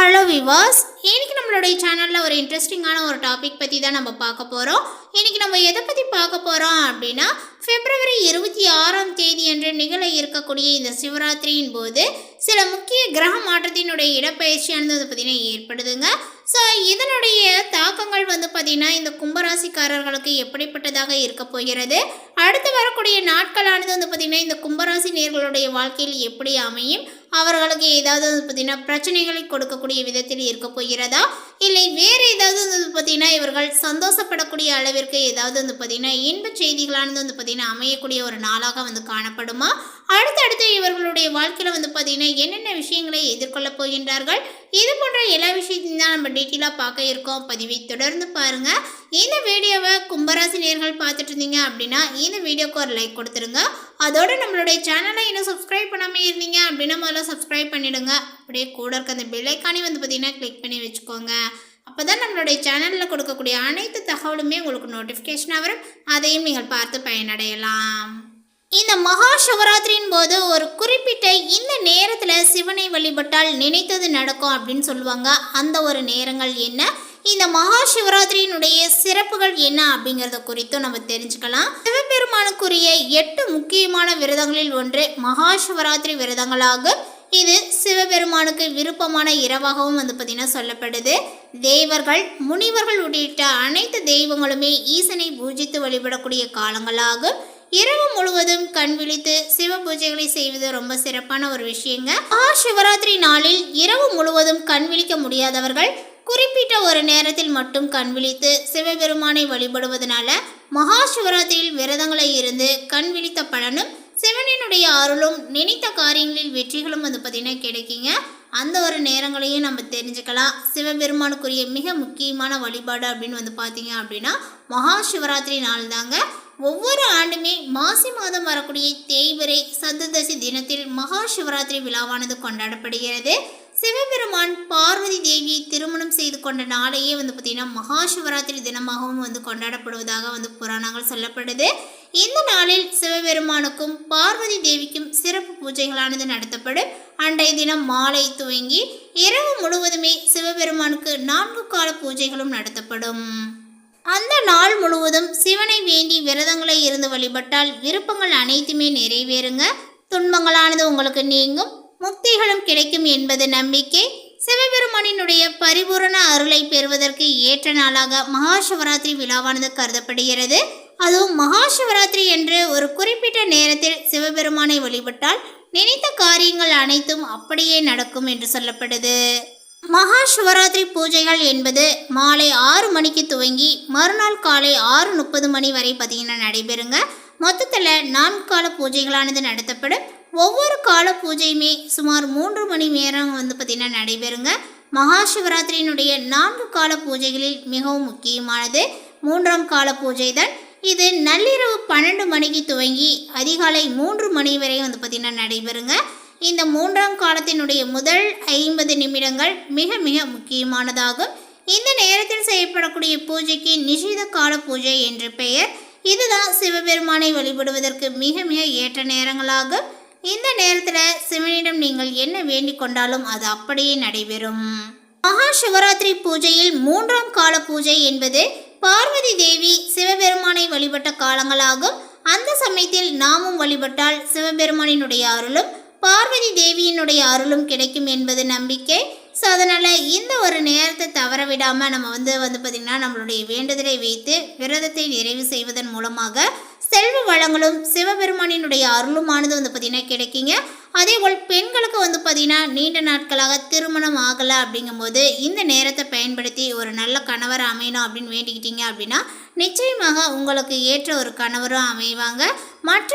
Hello விவாஸ் இன்னைக்கு நம்மளுடைய சேனலில் ஒரு இன்ட்ரெஸ்டிங்கான ஒரு டாபிக் பற்றி தான் நம்ம பார்க்க போகிறோம் இன்னைக்கு நம்ம எதை பற்றி பார்க்க போகிறோம் அப்படின்னா பிப்ரவரி இருபத்தி ஆறாம் தேதி அன்று நிகழ இருக்கக்கூடிய இந்த சிவராத்திரியின் போது சில முக்கிய கிரக மாற்றத்தினுடைய இடப்பெயர்ச்சியானது வந்து பார்த்திங்கன்னா ஏற்படுதுங்க. ஸோ இதனுடைய தாக்கங்கள் வந்து பார்த்திங்கன்னா இந்த கும்பராசிக்காரர்களுக்கு எப்படிப்பட்டதாக இருக்க போகிறது? அடுத்து வரக்கூடிய நாட்களானது வந்து பார்த்திங்கன்னா இந்த கும்பராசி நேர்களுடைய வாழ்க்கையில் எப்படி அமையும்? அவர்களுக்கு ஏதாவது வந்து பிரச்சனைகளை கொடுக்கக்கூடிய விதத்தில் இருக்க போகிறதா? இல்லை வேறு ஏதாவது வந்து பார்த்தீங்கன்னா இவர்கள் சந்தோஷப்படக்கூடிய அளவிற்கு ஏதாவது வந்து பார்த்தீங்கன்னா இன்ப செய்திகளானது வந்து பார்த்தீங்கன்னா அமையக்கூடிய ஒரு நாளாக வந்து காணப்படுமா? அடுத்தடுத்து இவர்களுடைய வாழ்க்கையில் வந்து பார்த்தீங்கன்னா என்னென்ன விஷயங்களை எதிர்கொள்ளப் போகின்றார்கள்? இது போன்ற எல்லா விஷயத்தையும் தான் நம்ம டீட்டெயிலாக பார்க்க இருக்கோம். பதிவை தொடர்ந்து பாருங்கள் இந்த வீடியோவை கும்பராசி நேர்கள் பார்த்துட்டு இருந்தீங்க அப்படின்னா இந்த வீடியோக்கு ஒரு லைக் கொடுத்துருங்க. அதோட நம்மளுடைய சேனலை இன்னும் சப்ஸ்கிரைப் பண்ணாமல் இருந்தீங்க அப்படின்னா முதல்ல சப்ஸ்கிரைப் பண்ணிடுங்க. அப்படியே கூட இருக்க அந்த பெல்லைக்கானே வந்து பார்த்தீங்கன்னா கிளிக் பண்ணி வச்சுக்கோங்க. அப்போ தான் நம்மளுடைய சேனலில் கொடுக்கக்கூடிய அனைத்து தகவலுமே உங்களுக்கு நோட்டிஃபிகேஷனாக வரும். அதையும் நீங்கள் பார்த்து பயனடையலாம். இந்த மகா சிவராத்திரியின் போது ஒரு குறிப்பிட்ட இந்த நேரத்தில் சிவனை வழிபட்டால் நினைத்தது நடக்கும் அப்படின்னு சொல்லுவாங்க. அந்த ஒரு நேரங்கள் என்ன? இந்த மகா சிவராத்திரியினுடைய சிறப்புகள் என்ன அப்படிங்கிறத குறித்தும் நம்ம தெரிஞ்சுக்கலாம். சிவபெருமானுக்குரிய எட்டு முக்கியமான விரதங்களில் ஒன்று மகா சிவராத்திரி விரதங்களாகும் இது சிவபெருமானுக்கு விருப்பமான இரவாகவும் வந்து பார்த்திங்கன்னா சொல்லப்படுது. தேவர்கள் முனிவர்கள் உள்ளிட்ட அனைத்து தெய்வங்களுமே ஈசனை பூஜித்து வழிபடக்கூடிய காலங்களாகும் இரவு முழுவதும் கண் விழித்து சிவ பூஜைகளை செய்வது ரொம்ப சிறப்பான ஒரு விஷயங்க. மகா சிவராத்திரி நாளில் இரவு முழுவதும் கண் விழிக்க முடியாதவர்கள் குறிப்பிட்ட ஒரு நேரத்தில் மட்டும் கண் விழித்து சிவபெருமானை வழிபடுவதனால மகா சிவராத்திரியில் விரதங்களை இருந்து கண் விழித்த பலனும் சிவனினுடைய அருளும் நினைத்த காரியங்களில் வெற்றிகளும் வந்து பார்த்திங்கன்னா கிடைக்குங்க. அந்த ஒரு நேரங்களையும் நம்ம தெரிஞ்சுக்கலாம். சிவபெருமானுக்குரிய மிக முக்கியமான வழிபாடு அப்படின்னு வந்து பார்த்தீங்க அப்படின்னா மகா சிவராத்திரி நாள் தாங்க. ஒவ்வொரு ஆண்டுமே மாசி மாதம் வரக்கூடிய தேய்பிரை சதுர்தசி தினத்தில் மகா சிவராத்திரி விழாவானது கொண்டாடப்படுகிறது. சிவபெருமான் பார்வதி தேவியை திருமணம் செய்து கொண்ட நாளையே வந்து பார்த்திங்கன்னா மகா சிவராத்திரி தினமாகவும் வந்து கொண்டாடப்படுவதாக வந்து புராணங்கள் சொல்லப்படுது. இந்த நாளில் சிவபெருமானுக்கும் பார்வதி தேவிக்கும் சிறப்பு பூஜைகளானது நடத்தப்படும். அன்றைய தினம் மாலை துவங்கி இரவு முழுவதுமே சிவபெருமானுக்கு நான்கு கால பூஜைகளும் நடத்தப்படும். அந்த நாள் முழுவதும் சிவனை வேண்டி விரதங்களை இருந்து வழிபட்டால் விருப்பங்கள் அனைத்துமே நிறைவேறுங்க. துன்பங்களானது உங்களுக்கு நீங்கும். முக்திகளும் கிடைக்கும் என்பது நம்பிக்கை. சிவபெருமானினுடைய பரிபூரண அருளை பெறுவதற்கு ஏற்ற நாளாக மகா சிவராத்திரி விழாவானது கருதப்படுகிறது. அதுவும் மகா சிவராத்திரி என்று ஒரு குறிப்பிட்ட நேரத்தில் சிவபெருமானை வழிபட்டால் நினைத்த காரியங்கள் அனைத்தும் அப்படியே நடக்கும் என்று சொல்லப்படுது. மகா சிவராத்திரி பூஜைகள் என்பது மாலை ஆறு மணிக்கு துவங்கி மறுநாள் காலை ஆறு முப்பது மணி வரை பார்த்தீங்கன்னா நடைபெறுங்க. மொத்தத்தில் நான்கு கால பூஜைகளானது நடத்தப்படும். ஒவ்வொரு கால பூஜையுமே சுமார் மூன்று மணி நேரம் வந்து பார்த்திங்கன்னா நடைபெறுங்க. மகா சிவராத்திரியினுடைய நான்கு கால பூஜைகளில் மிகவும் முக்கியமானது. மூன்றாம் கால பூஜை தான் இது நள்ளிரவு பன்னெண்டு மணிக்கு துவங்கி அதிகாலை மூன்று மணி வரை வந்து பார்த்திங்கன்னா நடைபெறுங்க. இந்த மூன்றாம் காலத்தினுடைய முதல் ஐம்பது நிமிடங்கள் மிக மிக முக்கியமானதாகும். இந்த நேரத்தில் செய்யப்படக்கூடிய பூஜைக்கு நிஷித கால பூஜை என்று பெயர். இதுதான் சிவபெருமானை வழிபடுவதற்கு மிக மிக ஏற்ற நேரங்களாகும். இந்த நேரத்தில் சிவனிடம் நீங்கள் என்ன வேண்டிக் கொண்டாலும் அது அப்படியே நடைபெறும். மகா சிவராத்திரி பூஜையில் மூன்றாம் கால பூஜை என்பது பார்வதி தேவி சிவபெருமானை வழிபட்ட காலங்களாகும். அந்த சமயத்தில் நாமும் வழிபட்டால் சிவபெருமானினுடைய அருளும் பார்வதி தேவியினுடைய அருளும் கிடைக்கும் என்பது நம்பிக்கை. ஸோ அதனால் இந்த ஒரு நேரத்தை தவற விடாமல் நம்ம வந்து வந்து பார்த்திங்கன்னா நம்மளுடைய வேண்டுதலை வைத்து விரதத்தை நிறைவு செய்வதன் மூலமாக செல்வ வளங்களும் சிவபெருமானினுடைய அருளுமானது வந்து பார்த்திங்கன்னா கிடைக்குங்க. அதே போல் பெண்களுக்கு வந்து பார்த்திங்கன்னா நீண்ட நாட்களாக திருமணம் ஆகலை அப்படிங்கும்போது இந்த நேரத்தை பயன்படுத்தி ஒரு நல்ல கணவர் அமையணும் அப்படின்னு வேண்டிக்கிட்டீங்க அப்படின்னா நிச்சயமாக உங்களுக்கு ஏற்ற ஒரு கணவரும் அமைவாங்க. மற்ற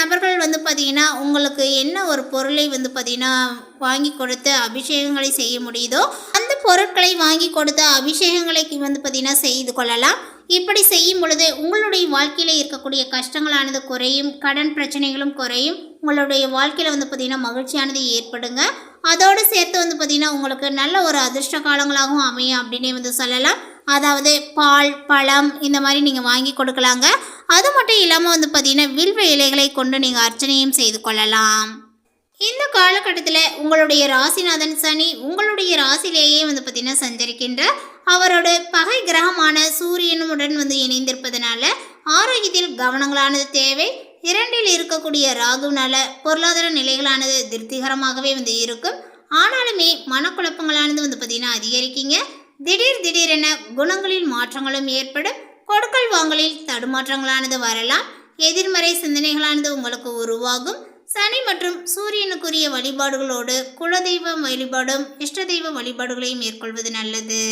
நபர்கள் வந்து பார்த்திங்கன்னா உங்களுக்கு என்ன ஒரு பொருளை வந்து பார்த்திங்கன்னா வாங்கி கொடுத்து அபிஷேகங்களை செய்ய முடியுதோ அந்த பொருட்களை வாங்கி கொடுத்து அபிஷேகங்களை வந்து பார்த்திங்கன்னா செய்து கொள்ளலாம். இப்படி செய்யும் பொழுது உங்களுடைய வாழ்க்கையில் இருக்கக்கூடிய கஷ்டங்களானது குறையும் கடன் பிரச்சனைகளும் குறையும். உங்களுடைய வாழ்க்கையில் வந்து பார்த்திங்கன்னா மகிழ்ச்சியானது ஏற்படுங்க. அதோடு சேர்த்து வந்து பார்த்திங்கன்னா உங்களுக்கு நல்ல ஒரு அதிர்ஷ்ட காலங்களாகவும் அமையும் அப்படின்னே வந்து சொல்லலாம். அதாவது பால் பழம் இந்த மாதிரி நீங்கள் வாங்கி கொடுக்கலாங்க. அது மட்டும் இல்லாமல் வந்து பார்த்திங்கன்னா வில்வ இலைகளை கொண்டு நீங்கள் அர்ச்சனையும் செய்து கொள்ளலாம். இந்த காலகட்டத்தில் உங்களுடைய ராசிநாதன் சனி உங்களுடைய ராசிலேயே வந்து பார்த்திங்கன்னா சஞ்சரிக்கின்ற அவரோட பகை கிரகமான சூரியனுடன் வந்து இணைந்திருப்பதனால ஆரோக்கியத்தில் கவனங்களானது தேவை. இரண்டில் இருக்கக்கூடிய ராகுனால பொருளாதார நிலைகளானது திருப்திகரமாகவே வந்து இருக்கும். ஆனாலுமே மனக்குழப்பங்களானது வந்து பார்த்தீங்கன்னா அதிகரிக்குங்க. திடீர் திடீரென குணங்களில் மாற்றங்களும் ஏற்படும். கொடுக்கல் வாங்கலில் தடுமாற்றங்களானது வரலாம். எதிர்மறை சிந்தனைகளானது உங்களுக்கு உருவாகும். சனி மற்றும் சூரியனுக்குரிய வழிபாடுகளோடு குலதெய்வ வழிபாடும் இஷ்ட தெய்வ வழிபாடுகளையும் மேற்கொள்வது நல்லது.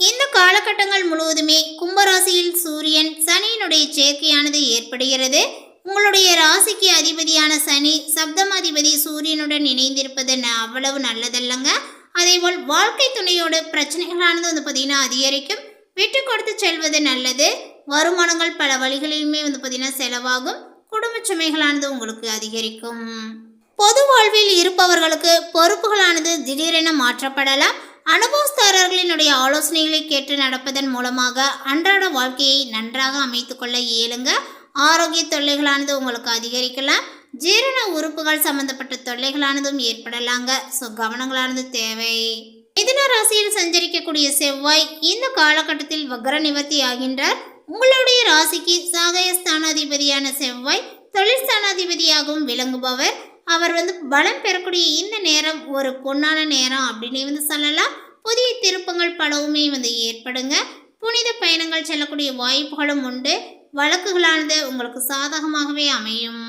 இந்த காலகட்டங்கள் முழுவதுமே கும்பராசியில் சூரியன் சனியினுடைய சேர்க்கையானது ஏற்படுகிறது. உங்களுடைய ராசிக்கு அதிபதியான சனி சப்தமாதிபதி சூரியனுடன் இணைந்திருப்பது ந- அவ்வளவு நல்லதல்லங்க. அதேபோல் வாழ்க்கை துணையோட பிரச்சனைகளானது வந்து பார்த்தீங்கன்னா அதிகரிக்கும். விட்டு கொடுத்து செல்வது நல்லது. வருமானங்கள் பல வழிகளிலுமே வந்து பார்த்தீங்கன்னா செலவாகும். குடும்ப சுமைகளானது உங்களுக்கு அதிகரிக்கும். பொது வாழ்வில் இருப்பவர்களுக்கு பொறுப்புகளானது திடீரென மாற்றப்படலாம். அனுபவஸ்தாரர்களினுடைய ஆலோசனைகளை கேட்டு நடப்பதன் மூலமாக அன்றாட வாழ்க்கையை நன்றாக அமைத்துக்கொள்ள இயலுங்க. ஆரோக்கிய தொல்லைகளானது உங்களுக்கு அதிகரிக்கலாம். ஜீரண உறுப்புகள் சம்பந்தப்பட்ட தொல்லைகளானதும் ஏற்படலாங்க. ஸோ கவனங்களானது தேவை. மிதுன ராசியில் சஞ்சரிக்கக்கூடிய செவ்வாய் இந்த காலகட்டத்தில் வக்ர நிவர்த்தி ஆகின்றார். உங்களுடைய ராசிக்கு சாகய ஸ்தானாதிபதியான செவ்வாய் தொழில் ஸ்தானாதிபதியாகவும் விளங்குபவர். அவர் வந்து பலம் பெறக்கூடிய இந்த நேரம் ஒரு பொன்னான நேரம் அப்படின்னு வந்து சொல்லலாம். புதிய திருப்பங்கள் பலவுமே வந்து ஏற்படுங்க. புனித பயணங்கள் செல்லக்கூடிய வாய்ப்புகளும் உண்டு. வழக்குகளானது உங்களுக்கு சாதகமாகவே அமையும்.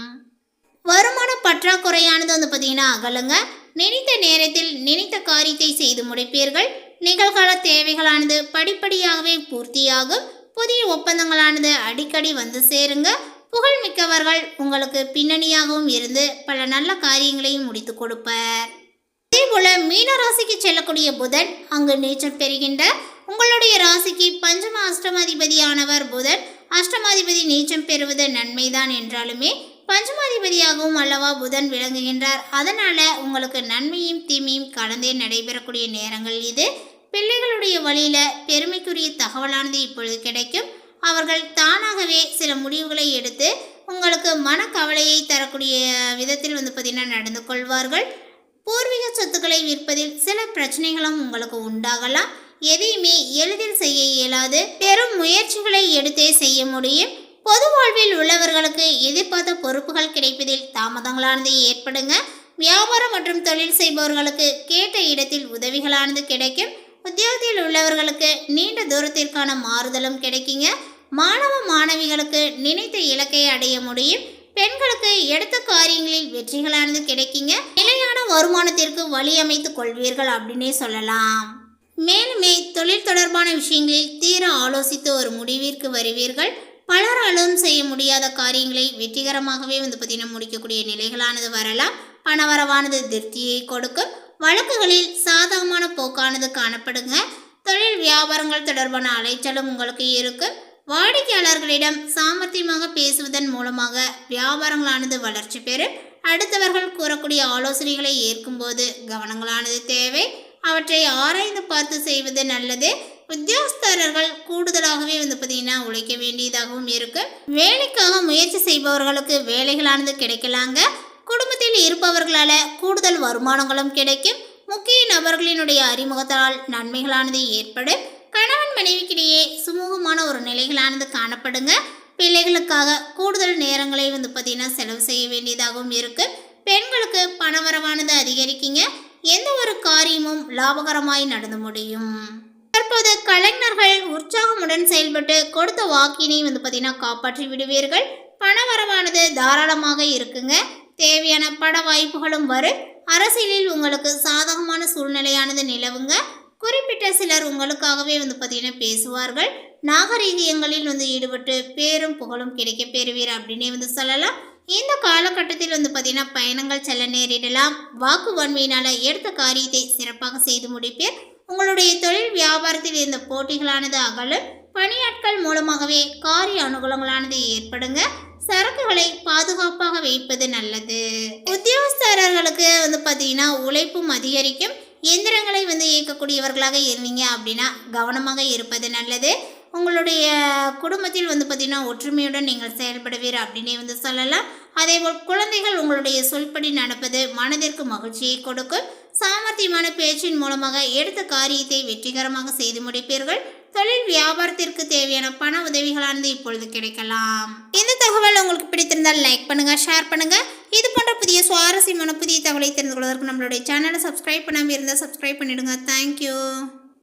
வருமான பற்றாக்குறையானது வந்து பார்த்தீங்கன்னா அகலுங்க. நினைத்த நேரத்தில் நினைத்த காரியத்தை செய்து முடிப்பீர்கள். நிகழ்கால தேவைகளானது படிப்படியாகவே பூர்த்தியாகும். புதிய ஒப்பந்தங்களானது அடிக்கடி வந்து சேருங்க. புகழ்மிக்கவர்கள் உங்களுக்கு பின்னணியாகவும் இருந்து பல நல்ல காரியங்களையும் முடித்து கொடுப்பர். அதே போல மீன ராசிக்கு செல்லக்கூடிய புதன் அங்கு நீச்சம் பெறுகின்ற உங்களுடைய ராசிக்கு பஞ்சம அஷ்டமாதிபதியானவர் புதன். அஷ்டமாதிபதி நீச்சம் பெறுவது நன்மைதான் என்றாலுமே பஞ்சமாதிபதியாகவும் அல்லவா புதன் விளங்குகின்றார். அதனால உங்களுக்கு நன்மையும் தீமையும் கலந்தே நடைபெறக்கூடிய நேரங்கள் இது. பிள்ளைகளுடைய வழியில பெருமைக்குரிய தகவலானது இப்பொழுது கிடைக்கும். அவர்கள் தானாகவே சில முடிவுகளை எடுத்து உங்களுக்கு மனக்கவலையை தரக்கூடிய விதத்தில் வந்து பார்த்திங்கன்னா நடந்து கொள்வார்கள். பூர்வீக சொத்துக்களை விற்பதில் சில பிரச்சனைகளும் உங்களுக்கு உண்டாகலாம். எதையுமே எளிதில் செய்ய இயலாது. பெரும் முயற்சிகளை எடுத்தே செய்ய முடியும். பொது வாழ்வில் உள்ளவர்களுக்கு எதிர்பார்த்த பொறுப்புகள் கிடைப்பதில் தாமதங்களானது ஏற்படுங்க. வியாபாரம் மற்றும் தொழில் செய்பவர்களுக்கு கேட்ட இடத்தில் உதவிகளானது கிடைக்கும். உத்தியோகத்தில் உள்ளவர்களுக்கு நீண்ட தூரத்திற்கான மாறுதலும் கிடைக்குங்க. மாணவ மாணவிகளுக்கு நினைத்த இலக்கை அடைய முடியும். பெண்களுக்கு எடுத்த காரியங்களில் வெற்றிகளானது கிடைக்குங்க. நிலையான வருமானத்திற்கு வழி கொள்வீர்கள் அப்படின்னே சொல்லலாம். மேலுமே தொழில் தொடர்பான விஷயங்களில் தீர ஆலோசித்து ஒரு முடிவிற்கு வருவீர்கள். பலராலும் செய்ய முடியாத காரியங்களை வெற்றிகரமாகவே வந்து பார்த்தீங்கன்னா முடிக்கக்கூடிய நிலைகளானது வரலாம். பணவரவானது திருப்தியை கொடுக்கும். வழக்குகளில் சாதகமான போக்கானது காணப்படுங்க. தொழில் வியாபாரங்கள் தொடர்பான அலைச்சலும் உங்களுக்கு இருக்கும். வாடிக்கையாளர்களிடம் சாமர்த்தியமாக பேசுவதன் மூலமாக வியாபாரங்களானது வளர்ச்சி பெறும். அடுத்தவர்கள் கூறக்கூடிய ஆலோசனைகளை ஏற்கும்போது கவனங்களானது தேவை. அவற்றை ஆராய்ந்து பார்த்து செய்வது நல்லது. உத்தியோகஸ்தரர்கள் கூடுதலாகவே வந்து பார்த்தீங்கன்னா உழைக்க வேண்டியதாகவும் இருக்கு வேலைக்காக முயற்சி செய்பவர்களுக்கு வேலைகளானது கிடைக்கலாங்க. குடும்பத்தில் இருப்பவர்களால கூடுதல் வருமானங்களும் கிடைக்கும். முக்கிய நபர்களினுடைய அறிமுகத்தால் நன்மைகளானது ஏற்படும். மனைவிக்கிடையே சுமூகமான ஒரு நிலைகளானது காணப்படுங்க. பிள்ளைகளுக்காக கூடுதல் நேரங்களை வந்து பார்த்தீங்கன்னா செலவு செய்ய வேண்டியதாகவும் இருக்கு. பெண்களுக்கு பணவரவானது அதிகரிக்குங்க. எந்த ஒரு காரியமும் லாபகரமாய் நடந்து முடியும். தற்போது கலைஞர்கள் உற்சாகமுடன் செயல்பட்டு கொடுத்த வாக்கினை வந்து பார்த்தீங்கன்னா காப்பாற்றி விடுவீர்கள். பணவரவானது தாராளமாக இருக்குங்க. தேவையான பட வாய்ப்புகளும் வரும். அரசியலில் உங்களுக்கு சாதகமான சூழ்நிலையானது நிலவுங்க. குறிப்பிட்ட சிலர் உங்களுக்காகவே வந்து பார்த்தீங்கன்னா பேசுவார்கள். நாகரீகங்களில் வந்து ஈடுபட்டு பேரும் புகழும் கிடைக்க பெறுவீர் அப்படின்னே வந்து சொல்லலாம். இந்த காலகட்டத்தில் வந்து பார்த்தீங்கன்னா பயணங்கள் செல்ல நேரிடலாம். வாக்கு வன்மையினால் எடுத்த காரியத்தை சிறப்பாக செய்து முடிப்பீர். உங்களுடைய தொழில் வியாபாரத்தில் இருந்த போட்டிகளானது அகலும். பணியாட்கள் மூலமாகவே காரிய அனுகூலங்களானது ஏற்படுங்க. சரக்குகளை பாதுகாப்பாக வைப்பது நல்லது. உத்தியோகஸ்தரர்களுக்கு வந்து பார்த்தீங்கன்னா உழைப்பும் அதிகரிக்கும். எந்திரங்களை வந்து இயக்கக்கூடியவர்களாக இருந்தீங்க அப்படின்னா கவனமாக இருப்பது நல்லது. உங்களுடைய குடும்பத்தில் வந்து பார்த்திங்கன்னா ஒற்றுமையுடன் நீங்கள் செயல்படுவீர் அப்படின்னே வந்து சொல்லலாம். அதேபோல் குழந்தைகள் உங்களுடைய சொல்படி நடப்பது மனதிற்கு மகிழ்ச்சியை கொடுக்கும். சாமர்த்தியமான பேச்சின் மூலமாக எடுத்த காரியத்தை வெற்றிகரமாக செய்து முடிப்பீர்கள். தொழில் வியாபாரத்திற்கு தேவையான பண உதவிகளானது இப்பொழுது கிடைக்கலாம். இந்த தகவல் உங்களுக்கு பிடித்திருந்தால் லைக் பண்ணுங்கள் ஷேர் பண்ணுங்கள் இது போன்ற புதிய சுவாரஸ்யமான புதிய தகவலை தெரிந்து கொள்வதற்கு நம்மளுடைய சேனலை சப்ஸ்கிரைப் பண்ணாமல் இருந்தால் சப்ஸ்கிரைப் பண்ணிடுங்க. தேங்க்யூ